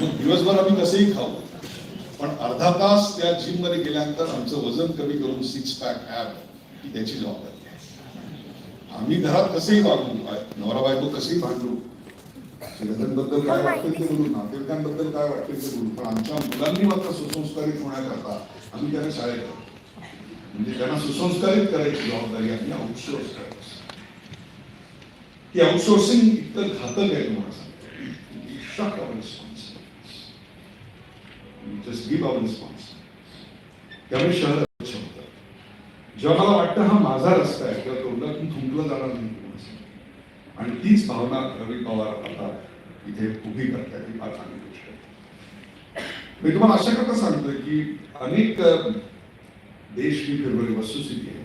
मग दिवसभर आम्ही कसंही खाऊ. पण अर्धा तास त्या जिममध्ये गेल्यानंतर आमचं वजन कमी करून सिक्स पॅक ॲप ही त्याची जबाबदारी आहे. आम्ही घरात कसंही वागू नवरा बायको कसंही भांडू शेजाऱ्यांबद्दल काय वाटतं ते बोलू नातेवाईकांबद्दल काय वाटतं ते बोलू पण आमच्या मुलांनी मात्र सुसंस्कारित होण्याकरता आम्ही त्यांना शाळेत. म्हणजे त्यांना सुसंस्कारित करायची जबाबदारी आम्ही आउटसोर्स करायची ती आउटसोर्सिंग इतकं घातक आहे तुम्हाला सांगतो. जस्ट गिव्ह आवर रिस्पॉन्स त्यामुळे शहर स्वच्छ होतं जेव्हा मला वाटतं हा माझा रस्ता आहे किंवा तोंडातून थुंकलं जाणार नाही कोणाचं. आणि तीच भावना रवी पवार आता इथे उभी करतात ही फार चांगली गोष्ट आहे. मी तुम्हाला अशा करता सांगतोय की अनेक देश मी फिरवली वस्तुस्थिती आहे.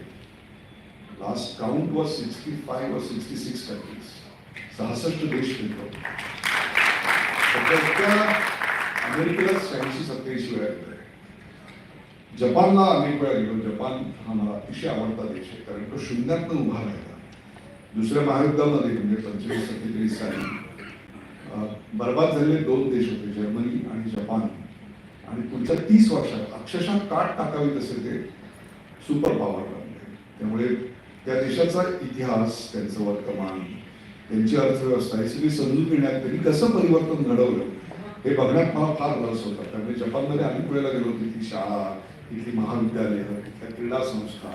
Last count was sixty five व सिक्स्टी सिक्स कंट्रीज सहासष्ट देश फिरवले अमेरिकेला शहाऐंशी सत्याऐंशी वेळा गेलोय जपानला अनेक वेळा गेलो. जपान हा मला अतिशय आवडता देश आहे. कारण तो शून्यातनं उभा राहिला. दुसऱ्या महायुद्धामध्ये म्हणजे पंचवीस सत्तेचाळीस साली बर्बाद झालेले दोन देश होते जर्मनी आणि जपान. आणि पुढच्या तीस वर्षात अक्षरशः काट टाकावी तसे ते सुपर पॉवर बनले. त्यामुळे त्या देशाचा इतिहास त्यांचं वर्तमान त्यांची अर्थव्यवस्था हे सगळी समजून घेण्यात त्यांनी कसं परिवर्तन घडवलं? हे बघण्यात मला फार रस होता. त्यामुळे जपानमध्ये अनेक वेळेला गेलो तिथली शाळा तिथली महाविद्यालय तिथल्या क्रीडा संस्था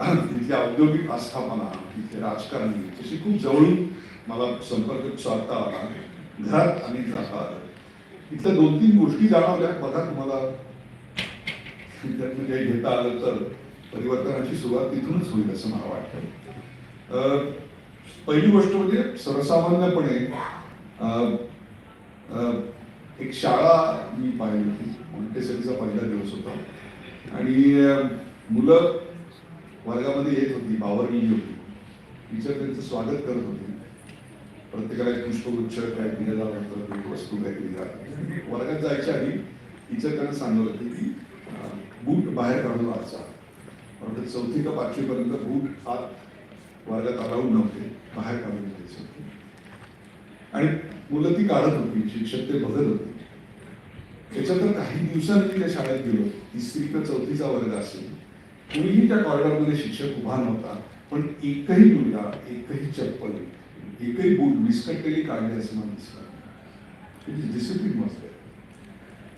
तिथल्या औद्योगिक आस्थापना तिथले राजकारणी तशी खूप जवळून मला संपर्क साधता आला. घरात आणि जाता आलं. इथल्या दोन तीन गोष्टी जाणवल्या. बघा तुम्हाला. त्यातनं काही घेता आलं तर परिवर्तनाची सुरुवात तिथूनच होईल असं मला वाटतं. पहिली गोष्ट म्हणजे सर्वसामान्यपणे एक शाळा मी पाहिली होती. मॉन्टेसरीचा पहिला दिवस होता. आणि मुलं वर्गामध्ये येत होती बावरलेली होती. टीचर त्यांचं स्वागत करत होते. प्रत्येकाला एक पुष्पगुच्छ काय दिलं जात होतं एक वस्तू काहीतरी द्या. वर्गात जायच्या आधी टीचर त्यांना सांगत होती की बूट बाहेर काढून वाचा परंतु चौथी का पाचवीपर्यंत बूट आत वर्गात अलाउड नव्हते बाहेर काढून घ्यायचे होते. आणि मुलं ती काढत होती शिक्षक ते बघत होते. त्याच्यानंतर काही दिवसांनी मी त्या शाळेत गेलो. तिसरी का चौथीचा वर्ग असेल. कुणीही त्या कॉरिडॉरमध्ये शिक्षक उभा नव्हता पण एकही मुलगा एकही चप्पल एकही बूट विस्कटलेली काढली असं मला दिसलं. म्हणजे डिसिप्लिन मस्त आहे.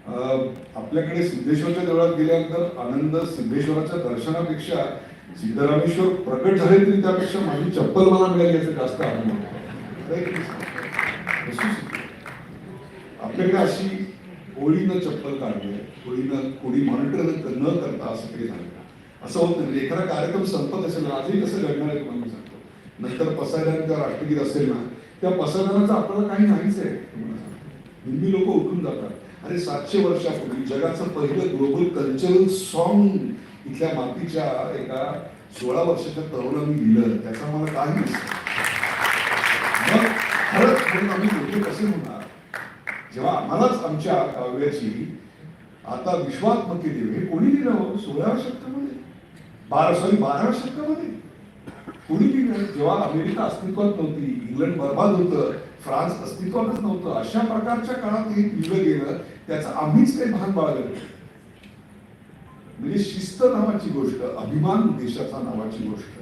अं, आपल्याकडे सिद्धेश्वरच्या देवळात गेल्यानंतर आनंद सिद्धेश्वराच्या दर्शनापेक्षा सिद्धरामेश्वर प्रकट झाले तरी त्यापेक्षा माझी चप्पल मला मिळाली याचा जास्त आनंद आपल्याकडे अशी होळीनं चप्पल काढली होळीनं कोणी मॉनिटर न करता असं काही झालं असं होत नाही. एखादा कार्यक्रम संपत असेल आजही कसं घडणार आहे तुम्हाला मी सांगतो. नंतर पसायदान किंवा राष्ट्रगीत असेल ना त्या पसायदानाचं आपल्याला काही नाहीच आहे हिंदी लोक उठून जातात. अरे सातशे वर्षापूर्वी जगाचं पहिलं ग्लोबल कल्चरल सॉन्ग इथल्या मातीच्या एका सोळा वर्षाच्या तरुणांनी दिलं त्याचा मला काही नसतं. खरंच म्हणून आम्ही लोक कसे होणार जेव्हा आम्हालाच आमच्या काव्याची आता विश्वात्मके देव हे कोणी दिलं हो सोळाव्या शतकामध्ये. बारा सॉरी बाराव्या शतकामध्ये. कोणी दिलं जेव्हा अमेरिका अस्तित्वात नव्हती इंग्लंड बर्बाद होतं फ्रान्स अस्तित्वातच नव्हतं अशा प्रकारच्या काळात हे लिहिलं गेलं त्याचं आम्हीच काही भान बाळगलं म्हणजे शिस्त नावाची गोष्ट अभिमान देशाचा नावाची गोष्ट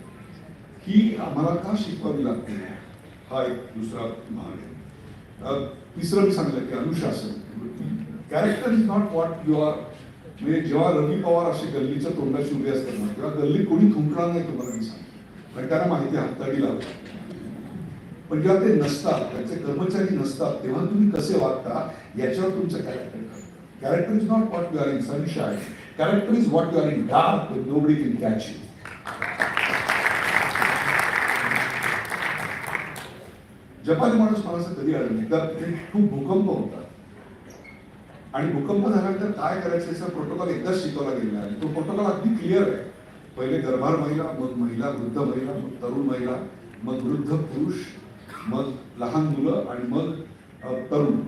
ही आम्हाला का शिकवावी लागते? हा एक दुसरा भाग आहे. तिसरं मी सांगितलं की अनुशासन. Character is not what you are म्हणजे जेव्हा रवी पवार असे गल्लीच्या तोंडाशी उभे असतात ना तेव्हा गल्ली कोणी थुंकणार नाही तुम्हाला मी सांगतो. कारण त्यांना माहिती हाताळी लावतात पण जेव्हा ते नसतात त्यांचे कर्मचारी नसतात तेव्हा तुम्ही कसे वागता याच्यावर तुमचं character character is not what you are in sunshine character is what you are in dark nobody can catch you जपानी माणूस मला असं कधी आलं नाही. तर खूप भूकंप होता. आणि भूकंप झाल्यानंतर काय करायचं याचा प्रोटोकॉल एकदाच शिकवला गेला आणि तो प्रोटोकॉल अगदी क्लिअर आहे. पहिले गर्भार महिला मग महिला वृद्ध महिला मग तरुण महिला मग वृद्ध पुरुष मग लहान मुलं आणि मग तरुण.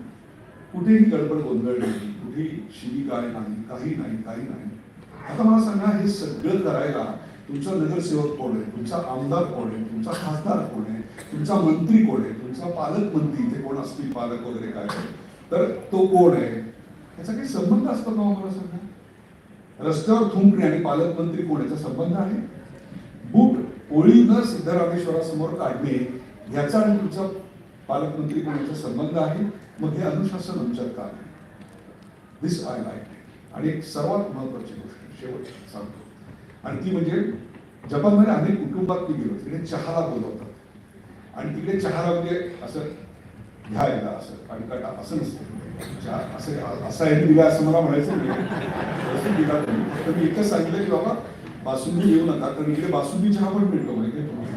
कुठेही गडबड गोंधळ नाही कुठेही शिबिकाय नाही काही नाही काही नाही. आता मला सांगा हे सगळं करायला तुमचा नगरसेवक कोण आहे? तुमचा आमदार कोण आहे? तुमचा खासदार कोण आहे? तुमचा मंत्री कोण आहे? तुमचा पालकमंत्री ते कोण असतील पालक वगैरे काय तर तो कोण आहे? याचा काही संबंध असतो का हो मला सांगा? रस्त्यावर थुंकणे आणि पालकमंत्री कोण याचा संबंध आहे? बूट पोळी न सिद्धरामेश्वरासमोर काढणे याचा आणि तुमचा पालकमंत्री कोण याचा संबंध आहे? मग हे अनुशासन आमच्यात का आहे? दिस आय लाईक आणि एक सर्वात महत्वाची गोष्ट शेवट सांगतो. आणि ती म्हणजे जपानमध्ये अनेक कुटुंबात मी गेलो तिने चहाला बोलवतात. आणि तिकडे चहाला म्हणजे असं घ्यायला असं. आणि काटा असं नसतं. चहा असं असा आहे दिला असं मला म्हणायचं नाही. दिला तर मी एकच सांगितलं की बाबा बासुंदी येऊ नका. कारण इकडे बासुंदी चहा पण मिळतो म्हणजे तुम्हाला?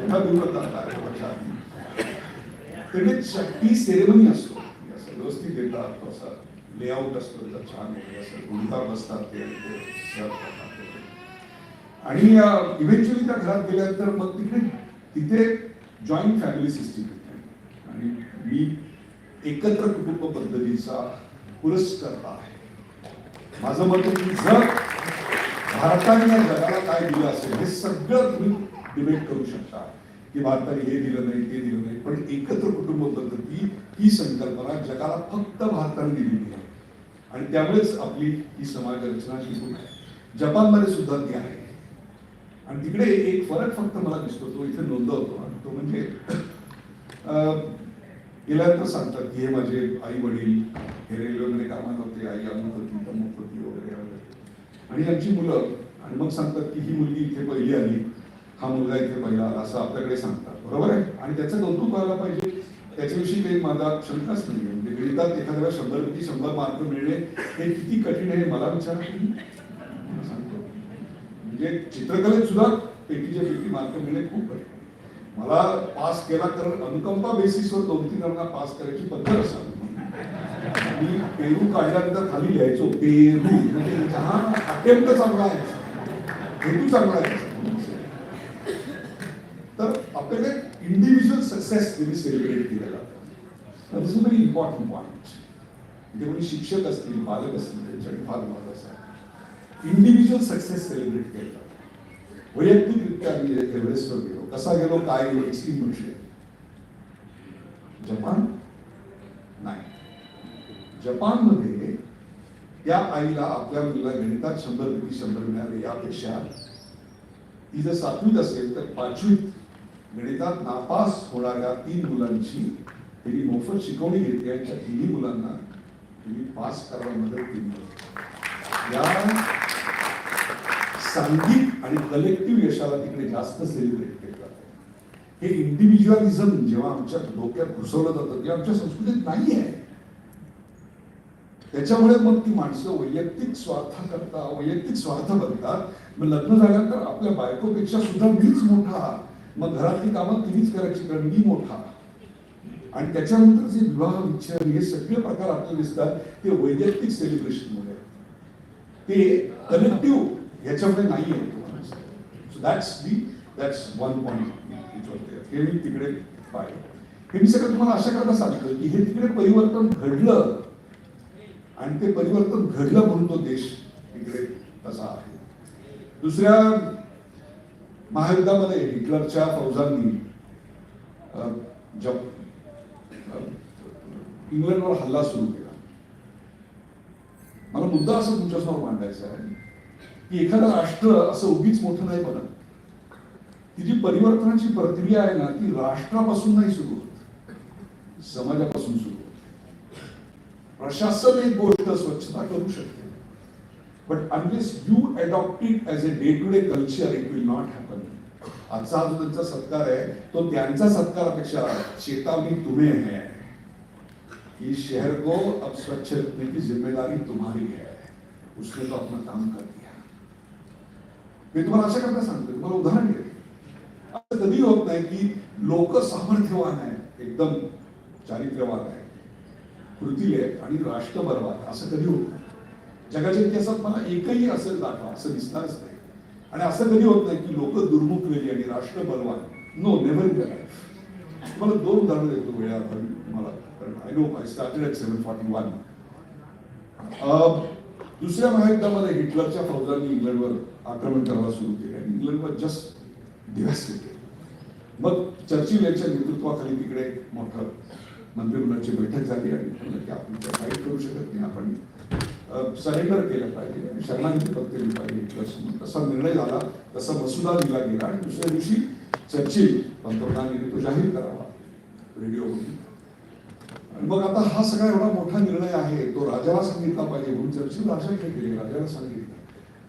पुन्हा देऊ नका. चहा. तिकडे सेरेमनी असतो. असं व्यवस्थित देतात तो असा लेआउट असतो. त्याचा छान असं गुंता बसतात ते. आणि आणि इव्हेंच्युअली त्या घरात गेल्यानंतर मग तिकडे तिथे जॉईंट फॅमिली सिस्टीम आणि मी एकत्र कुटुंब पद्धतीचा पुरस्कर्ता आहे. माझं मत की जर भारताने या जगाला काय दिलं असेल हे सगळं तुम्ही डिबेट करू शकता. की भारताने हे दिलं नाही ते दिलं नाही पण एकत्र कुटुंब पद्धती ही संकल्पना जगाला फक्त भारताने दिलेली आहे. आणि त्यामुळेच आपली ही समाज रचना शिकून आहे. जपानमध्ये सुद्धा ती आहे. आणि तिकडे एक फरक फक्त मला दिसतो तो इथे नोंदवतो. आणि तो म्हणजे गेल्यानंतर सांगतात की हे माझे आई वडील हे रेल्वेमध्ये कामात होते आई अमुक होती तमुक होती वगैरे वगैरे आणि यांची मुलं आणि मग सांगतात की ही मुलगी इथे पहिली आली हा मुलगा इथे पहिला आला असं आपल्याकडे सांगतात. बरोबर आहे? आणि त्याचं कौतुक व्हायला पाहिजे. त्याच्याविषयी काही माझा शंकाच नाही म्हणजे गणितात एखाद्याला शंभर पैकी शंभर मार्क मिळणे हे किती कठीण आहे मला विचारा तुम्ही. मला सांगतो म्हणजे चित्रकलेत सुद्धा पैकीच्या पैकी मार्क मिळणे खूप कठीण मला पास केला तर अनुकंपा बेसिसवर दोन तीन जणांना पास करायची पद्धत असावी. मी पेरू काढल्यानंतर खाली लिहायचो पेरू. म्हणजे हा अटेम्प्ट चांगला आहे. हेतू चांगला आहे. तर आपल्याकडे इंडिव्हिज्युअल सक्सेस तुम्ही सेलिब्रेट केलेला. जातो this is very important point म्हणजे कोणी शिक्षक असतील पालक असतील त्यांच्याकडे फार महत्वाचं आहे. इंडिव्हिज्युअल सक्सेस सेलिब्रेट केला वैयक्तिकरित्या मी एव्हरेस्टवर गेलो. कसा गेलो काय गेलो एक्स्ट्रीम विषय जपान? नाही. जपानमध्ये त्या आईला आपल्या मुलीला गणितात शंभर पैकी शंभर मिळाले. यापेक्षा ती जर सातवीत असेल तर पाचवीत गणितात नापास होणाऱ्या तीन मुलांची तिने मोफत शिकवणी घेतली आणि त्या तिन्ही मुलांना तिने पास करायला मदत केली. या सांघिक आणि कलेक्टिव्ह यशाला तिकडे जास्त सेलिब्रेट केलं जातं. हे इंडिव्हिज्युअलिझम जेव्हा आमच्या डोक्यात घुसवलं जातं ते आमच्या संस्कृतीत नाही आहे. त्याच्यामुळे मग ती माणसं वैयक्तिक स्वार्थाकरता वैयक्तिक स्वार्थ बनतात. मग लग्न झाल्यानंतर आपल्या बायकोपेक्षा सुद्धा मीच मोठा. मग घरातली कामं तिनेच करायची कारण मी मोठा. आणि त्याच्यानंतर जे विवाह विच्छेदन हे सगळे प्रकार आपल्याला दिसतात ते वैयक्तिक सेलिब्रेशन मुळे. आहेत. ते कलेक्टिव्ह याच्यामध्ये नाही आहे so that's the that's one point हे मी तिकडे पाहिलं. हे मी सगळं तुम्हाला अशा करता सांगितलं की हे तिकडे परिवर्तन घडलं आणि ते परिवर्तन घडलं म्हणून तो देश तिकडे तसा आहे. दुसऱ्या महायुद्धामध्ये हिटलरच्या फौजांनी जप इंग्लंडवर हल्ला सुरू केला. मला मुद्दा असं तुमच्यासमोर मांडायचा आहे. की एखादं राष्ट्र असं उगीच मोठं नाही बनत. ती जी परिवर्तनाची प्रक्रिया आहे ना ती राष्ट्रापासून नाही सुरू होत. समाजापासून सुरू होत. प्रशासन एक गोष्ट स्वच्छता करू शकते. But unless you adopt it as a day to day culture it will not happen आजचा जो त्यांचा सत्कार आहे तो त्यांचा सत्कारापेक्षा चेतावनी तुम्ही है कि शहर को अब स्वच्छ रखने की जिम्मेदारी तुम्हारी है. उसने तो अपना काम कर दिया मी तुम्हाला अशा करता सांगतो तुम्हाला उदाहरण देते असं कधी होत नाही की लोक सामर्थ्यवान आहे एकदम चारित्र्यवान आहे कृती आहे आणि राष्ट्र बर्बाद असं कधी होत नाही. जगाच्या इतिहासात मला एकही असं दाखवा असं दिसणारच नाही. आणि असं कधी होत नाही की लोक दुर्मुख वेगळी आणि राष्ट्र बलवान. नो नेव्हर इन मला तुम्हाला दोन उदाहरणं देतो वेळा आपण कारण I know I started at seven forty one दुसऱ्या महायुद्धामध्ये हिटलरच्या फौजांनी इंग्लंडवर आक्रमण करायला सुरू केले आणि इंग्लंडवर जस्ट दिवस केले मग चर्चिल यांच्या नेतृत्वाखाली तिकडे मोठं मंत्रिमंडळाची बैठक झाली आणि म्हणलं की आपण काही करू शकत नाही आपण सरेंडर केलं पाहिजे आणि शरणागती केली पाहिजे प्लस तसा निर्णय झाला तसा मसुदा दिला गेला आणि दुसऱ्या दिवशी चर्चिल पंतप्रधानांनी तो जाहीर करावा. रेडिओमध्ये मग आता हा सगळा एवढा मोठा निर्णय आहे तो राजाला सांगितला पाहिजे म्हणून चर्चिल राजाकडे गेले राजाला सांगितलं.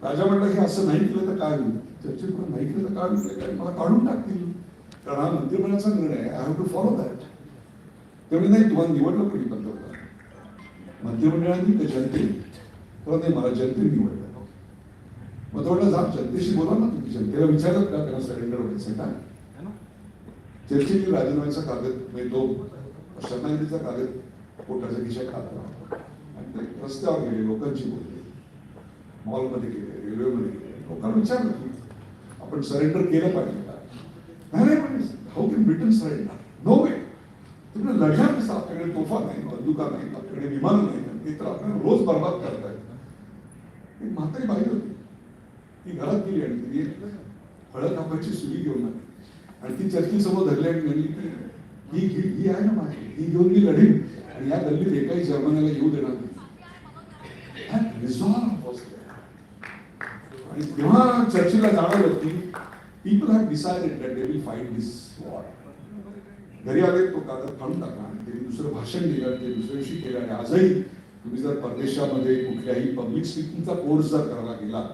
राजा म्हणलं हे असं नाही केलं तर काय होईल? चर्चिल पण नाही केलं तर काय होईल? काय मला काढून टाकतील. कारण हा मंत्रिमंडळाचा निर्णय आहे I have to follow that तेवढी नाही तुम्हाला निवडलं कोणी पंतप्रधान मंत्रिमंडळाने का जनतेने तेव्हा नाही मला जनतेने निवडलं. मग तो म्हटलं जा जनतेशी बोला ना तुम्ही. जनतेला विचारत का त्यांना सरेंडर व्हायचं का चर्चेने राजीनाम्याचा कागद म्हणजे तो शरणागतीचा कागद पोटाच्या खिशात टाकला आणि ते रस्त्यावर गेले लोकांची बोलले. मॉलमध्ये गेले रेल्वेमध्ये गेले. लोकांना विचारलं की आपण सरेंडर केलं पाहिजे का? नाही नाही पण how can Britain surrender no way तुम्ही लढणार कसं आपल्याकडे तोफा नाही बंदुका नाही आपल्याकडे विमान नाही ते तर आपल्याला रोज बर्बाद करताय एक म्हातारी बाई होती. ती घरात गेली आणि तिने फळं कापायची सुरी घेऊन आली. आणि ती चर्ची समोर धरली आणि म्हणली की ही ही ही आहे ना माझी. ही घेऊन मी लढीन आणि या गल्लीत एकाही जर्मनाला येऊ देणार नाही. आणि तेव्हा चर्चेला जाणवलं की people have decided that they will fight this war घरी आले तो कागद फाडून टाकला आणि त्यांनी दुसरं भाषण दिलं ते दुसऱ्या दिवशी केलं. आणि आजही तुम्ही जर परदेशामध्ये कुठल्याही पब्लिक स्पीकिंगचा कोर्स जर करायला गेलात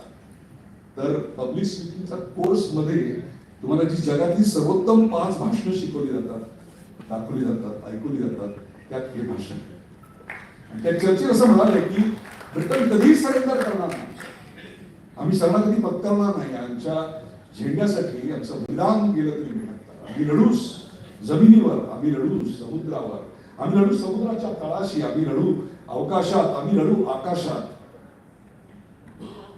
तर पब्लिक स्पीकिंगचा कोर्समध्ये तुम्हाला जी जगातली सर्वोत्तम पाच भाषणं शिकवली जातात दाखवली जातात ऐकवली जातात त्यात हे भाषण आणि त्या चर्चेत असं म्हणाले की ब्रिटन कधीही सरेंडर करणार नाही. आम्ही शरणागती पत्करणार नाही. आमच्या झेंड्यासाठी आमचं बलिदान गेलं तरी मिळणार आम्ही लढूस जमिनीवर आम्ही लढू समुद्रावर. आम्ही लढू समुद्राच्या तळाशी आम्ही लढू अवकाशात आम्ही लढू आकाशात.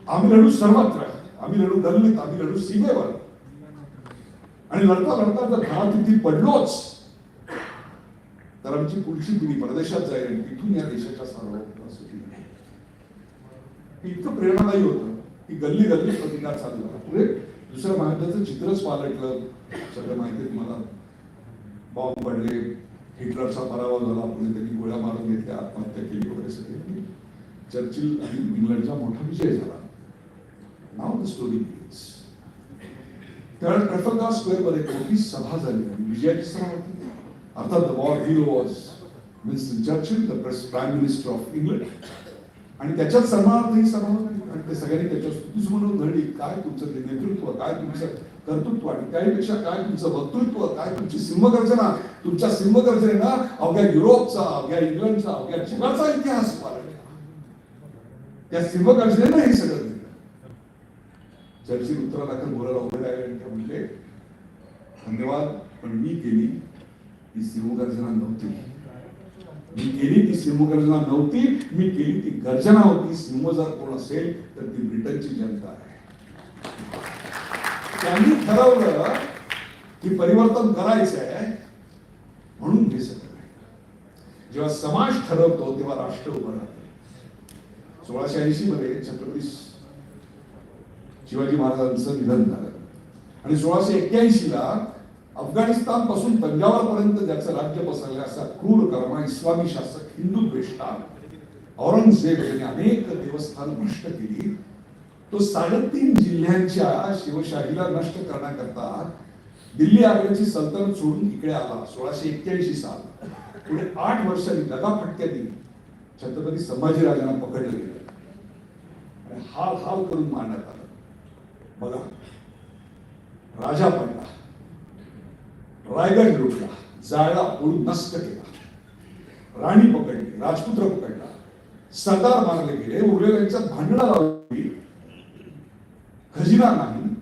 आम्ही लढू सर्वत्र. आम्ही लढू गल्लीत आम्ही लढू सीमेवर. आणि लढता लढता जर घरात पडलोच तर आमची पुढची पिढी परदेशात जाईल तिथून या देशाच्या सार्वभौमासाठी लढेल. इतकं प्रेरणादायी होतं की गल्ली गल्ली प्रतिकार चालला पुढे दुसऱ्या महायुद्धाचं चित्रच पालटलं. सगळं माहिती मला तुम्हाला बॉम्ब पडले. हिटलरचा पराभव झाला. पुढे त्यांनी गोळ्या मारून घेतल्या. आत्महत्या केली वगैरे सगळे. चर्चिल आणि इंग्लंडचा मोठा विजय झाला. नाव द स्टोरी त्यावेळेस ट्रफलगार स्क्वेअरमध्ये मोठी सभा झाली. आणि विजयाची सभा होती अर्थात the war hero was Winston Churchill the prime minister of England आणि त्याच्यात सन्मानार्थ ही आणि ते सगळ्यांनी त्याच्या स्तुतीच म्हणून काय तुमचं ते नेतृत्व? काय तुमचं कर्तृत्व? आणि त्याहीपेक्षा काय तुमचं वक्तृत्व? काय तुमची सिंहगर्जना? तुमच्या सिंहगर्जनेनं अवघ्या युरोपचा अवघ्या इंग्लंडचा अवघ्या जगाचा इतिहास पालटला त्या सिंहगर्जनेनं हे सगळं दिलं चर्चिल उत्तरादाखल बोलायला उभे राहिले आणि ते म्हणले धन्यवाद पण मी केली ती सिंहगर्जना नव्हती. मी केली ती सिंहगर्जना नव्हती मी केली ती गर्जना होती. सिंह जर कोण असेल तर ती ब्रिटनची जनता आहे. त्यांनी ठरवलं की परिवर्तन करायचं आहे म्हणून हे सगळं जेव्हा समाज ठरवतो तेव्हा राष्ट्र उभं राहते. सोळाशे ऐंशी मध्ये छत्रपती शिवाजी महाराजांचं निधन झालं. आणि सोळाशे एक्क्याऐंशी ला अफगाणिस्तानपासून तंजावर पर्यंत ज्याचं राज्य पसरलं असा क्रूर कर्मा इस्लामी शासक हिंदू द्वेष्टा औरंगजेब यांनी अनेक देवस्थान नष्ट केली. तो साडेतीन जिल्ह्यांच्या शिवशाहीला नष्ट करण्याकरता दिल्ली आग्र्याची सल्तनत सोडून इकडे आला सोळाशे एक्क्याऐंशी साल. पुढे आठ वर्षांनी लगाफटक्याने छत्रपती संभाजीराजांना पकडलं. गेलं आणि हाल हाल करून मारण्यात आलं. बघा राजा पडला रायगड लुटला जाळला पोळून नष्ट केला. राणी पकडली राजपुत्र पकडला. सरदार मारले गेले उरलेल्यांच्यात भांडणं लावली. खजिना नाही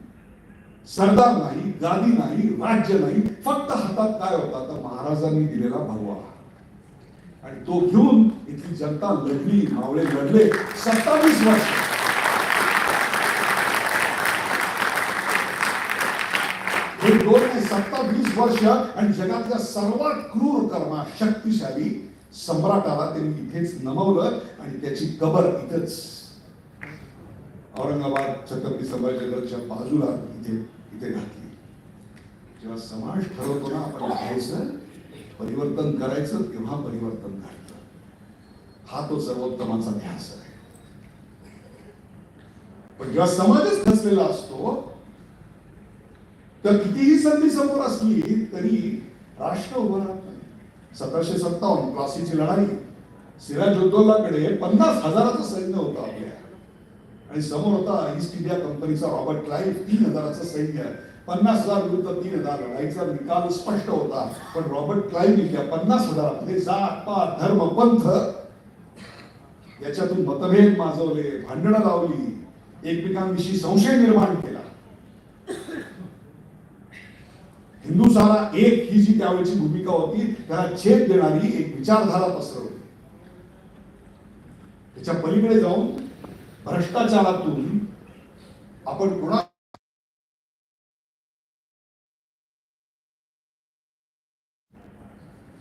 सरदार नाही गादी नाही राज्य नाही फक्त हातात काय होता तर महाराजांनी दिलेला भगवा. आणि तो घेऊन इथली जनता लढली मावळे लढले. सत्तावीस वर्ष. हे दोन ते सत्तावीस वर्ष आणि जगातल्या सर्वात क्रूर कर्मा शक्तिशाली सम्राटाला त्यांनी इथेच नमवलं आणि त्याची कबर इथेच औरंगाबाद छत्रपती संभाजीनगरच्या बाजूला इथे इथे घातली. जेव्हा समाज ठरवतो ना आपण घ्यायचं परिवर्तन करायचं तेव्हा परिवर्तन घडतं. हा तो सर्वोत्तमाचा ध्यास आहे. पण जेव्हा समाजच खचलेला असतो तर कितीही संधी समोर असली तरी राष्ट्र उभं राहत नाही. सतराशे सत्तावन्न प्लासीची लढाई सिराजुद्दौलाकडे पन्नास हजाराचं सैन्य होतं आपल्या. आणि समोर होता ईस्ट इंडिया कंपनीचा रॉबर्ट क्लाइव्ह तीन हजाराचं सैन्य. पन्नास हजार विरुद्ध तीन हजार लढाईचा निकाल स्पष्ट होता. पण रॉबर्ट क्लाईव्ह त्या पन्नास हजारामध्ये जात पात धर्म पंथ याच्यातून मतभेद माजवले भांडणं लावली. एकमेकांविषयी संशय निर्माण केला हिंदू सारा एक ही जी त्यावेळेची भूमिका होती त्याला छेद देणारी एक विचारधारा पसरवली. त्याच्या पलीकडे जाऊन भ्रष्टाचारातून आपण कुणा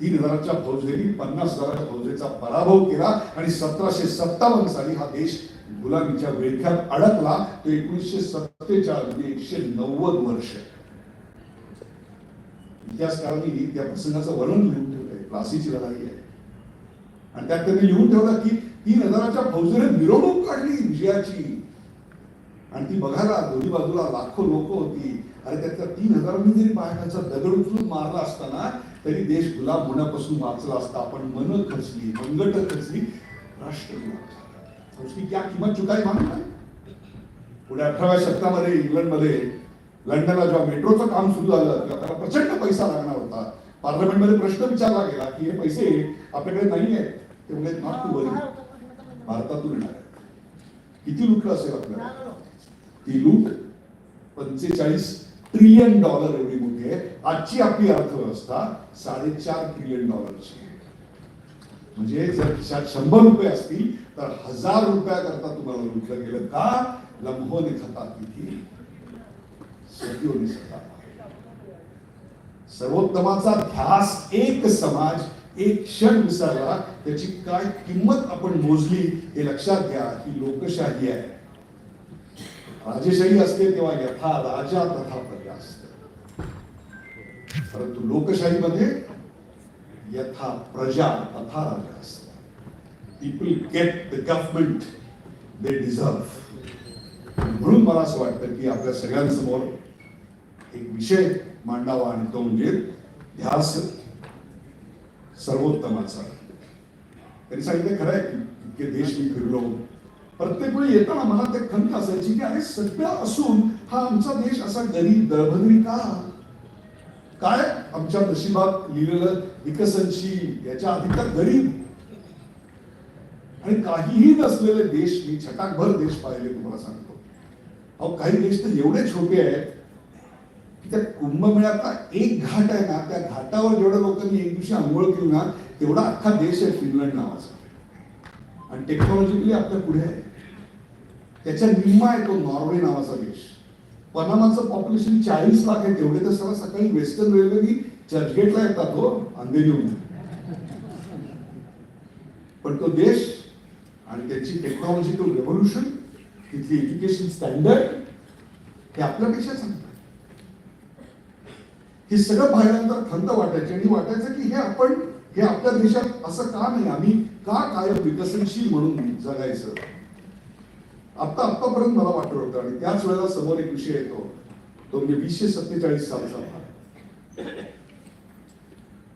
तीन हजाराच्या फौजेने पन्नास हजाराच्या फौजेचा पराभव केला आणि सतराशे सत्तावन्न साली हा देश गुलामीच्या विळख्यात अडकला. तो एकोणीसशे सत्तेचाळीस म्हणजे एकशे नव्वद वर्ष. इतिहासकारांनी त्या प्रसंगाचं वर्णन लिहून ठेवलंय प्लासीची लढाई आहे. आणि त्यात त्यांनी लिहून ठेवलं की तीन हजाराच्या फौजेने मिरवणूक काढली विजयाची. आणि ती बघायला दोन्ही बाजूला लाखो लोक होती. आणि त्यातल्या तीन हजारांनी जरी पायाखालचा दगड उचलून मारला असताना तरी देश गुलाब होण्यापासून वाचला असता. आपण मन खचली मंगट खचली राष्ट्र गुलाम झाला. उसकी क्या किंमत चुकाई मालूम पुढे अठराव्या शतकामध्ये इंग्लंडमध्ये लंडनला जेव्हा मेट्रोचं काम सुरू झालं तेव्हा त्याला प्रचंड पैसा लागणार होता. पार्लमेंटमध्ये प्रश्न विचारला गेला की हे पैसे आपल्याकडे नाही आहेत ते म्हणजे नॉट टू वरी भारतातून येणार किती लुटलं असेल आपल्याला? ती लूट पंचेचाळीस ट्रिलियन डॉलर एवढी मोठी आहे. आजची आपली अर्थव्यवस्था साडेचार ट्रिलियन डॉलरची म्हणजे जर शंभर रुपये असतील तर हजार रुपयाकरता तुम्हाला लुटलं गेलं का? लंबोने खतात किती सतीओने सता सर्वोत्तमाचा ध्यास एक समाज एक क्षण विसरला त्याची काय किंमत आपण मोजली हे लक्षात घ्या ही लोकशाही आहे. राजेशाही असते तेव्हा यथा राजा तथा प्रजा असते परंतु लोकशाहीमध्ये यथा प्रजा तथा राजा असते people get the government they deserve म्हणून मला असं वाटतं की आपल्या सगळ्यांसमोर एक विषय मांडावा आणि तो म्हणजे ध्यास सर्वोत्तमाचा. त्यांनी सांगितलं खरं आहे इतके देश मी फिरलो. प्रत्येक वेळी येताना मला ते खंत असायची की अरे सगळं असून हा आमचा देश असा गरीब दळभद्री का? काय आमच्या नशिबात लिहिलेलं विकसनशील याच्या आधी तर गरीब. आणि काहीही नसलेले देश मी छटाकभर देश पाहिले तुम्हाला सांगतो. अहो काही देश तर एवढे छोटे आहेत त्या कुंभमेळ्यातला एक घाट आहे ना त्या घाटावर जेवढ्या लोकांनी एक दिवशी आंघोळ केली ना तेवढा अख्खा देश आहे फिनलंड नावाचा. आणि टेक्नॉलॉजिकली आपल्या पुढे आहे. त्याच्या निम्मा आहे तो नॉर्वे नावाचा देश. पनामाचं पॉप्युलेशन चाळीस लाख आहे तेवढे तर सगळं सकाळी वेस्टर्न रेल्वेनी चर्चगेटला येतात तो अंधेरीहून. पण तो देश आणि त्याची टेक्नॉलॉजिकल रेव्होल्युशन तिथली एज्युकेशन स्टँडर्ड हे आपल्यापेक्षा चांगलं हे सगळं पाहिल्यानंतर खंत वाटायची. आणि वाटायचं की हे आपण हे आपल्या देशात असं का नाही? आम्ही का कायम विकसनशील म्हणून जगायचं? आता आत्तापर्यंत मला वाटत होतं. आणि त्याच वेळेला समोर एक विषय येतो. तो म्हणजे वीसशे सत्तेचाळीस सालचा भारत.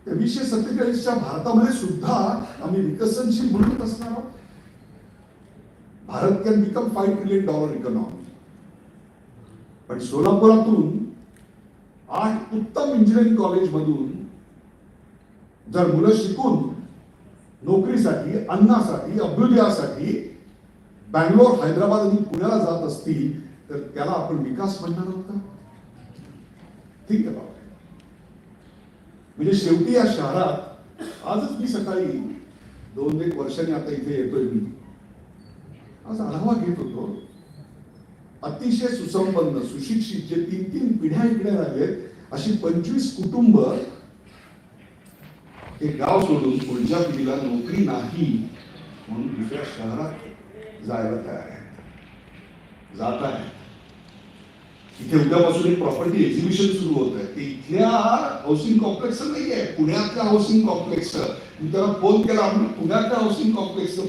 त्या वीसशे सत्तेचाळीसच्या भारतामध्ये सुद्धा आम्ही विकसनशील म्हणून असणार आहोत. Bharat can become five trillion dollar economy. पण सोलापुरातून आठ उत्तम इंजिनिअरिंग कॉलेज मधून जर मुलं शिकून नोकरीसाठी अन्नासाठी अभ्युदयासाठी बँगलोर हैदराबाद आणि पुण्याला जात असतील तर त्याला आपण विकास म्हणणार आहोत का? ठीक आहे बाबा. म्हणजे शेवटी या शहरात आजच मी सकाळी दोन एक वर्षांनी आता इथे येतोय मी. आज आढावा घेत होतो. अतिशय सुसंपन्न सुशिक्षित जे तीन तीन पिढ्या इकडे राहिलेत अशी पंचवीस कुटुंब हे गाव सोडून पुढच्या पिढीला नोकरी नाही म्हणून दुसऱ्या शहरात जायला तयार आहे जात आहे इथे उद्यापासून एक प्रॉपर्टी एक्झिबिशन सुरू होत आहे. ते इथल्या हाऊसिंग कॉम्प्लेक्स नाही आहे पुण्यातल्या हाऊसिंग कॉम्प्लेक्स मी त्याला फोन केला आपण पुण्यातल्या हाऊसिंग कॉम्प्लेक्सचं